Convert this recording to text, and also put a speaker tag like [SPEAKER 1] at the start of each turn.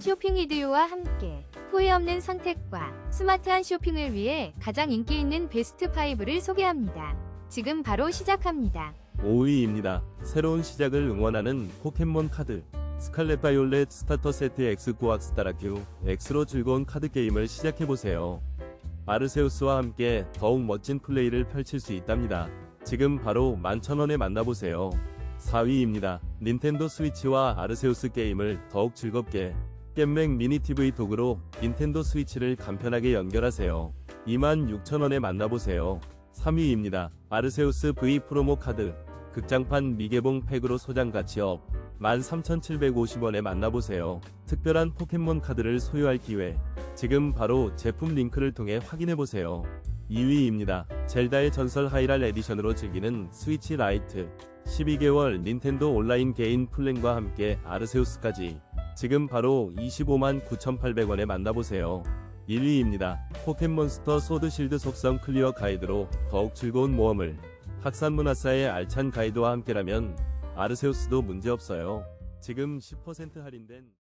[SPEAKER 1] 쇼핑 이디오와 함께 후회 없는 선택과 스마트한 쇼핑을 위해 가장 인기 있는 베스트 5를 소개합니다. 지금 바로 시작합니다.
[SPEAKER 2] 5위입니다. 새로운 시작을 응원하는 포켓몬 카드. 스칼렛 바이올렛 스타터 세트 X 고악스 따라큐 X로 즐거운 카드 게임을 시작해보세요. 아르세우스와 함께 더욱 멋진 플레이를 펼칠 수 있답니다. 지금 바로 11,000원에 만나보세요. 4위입니다. 닌텐도 스위치와 아르세우스 게임을 더욱 즐겁게 겜맥 미니 TV 도구로 닌텐도 스위치를 간편하게 연결하세요. 26,000원에 만나보세요. 3위입니다. 아르세우스 V 프로모 카드 극장판 미개봉 팩으로 소장 가치 업 13,750원에 만나보세요. 특별한 포켓몬 카드를 소유할 기회 지금 바로 제품 링크를 통해 확인해보세요. 2위입니다. 젤다의 전설 하이랄 에디션으로 즐기는 스위치 라이트 12개월 닌텐도 온라인 개인 플랜과 함께 아르세우스까지 지금 바로 25만 9,800원에 만나보세요. 1위입니다. 포켓몬스터 소드실드 속성 클리어 가이드로 더욱 즐거운 모험을 학산문화사의 알찬 가이드와 함께라면 아르세우스도 문제없어요. 지금 10% 할인된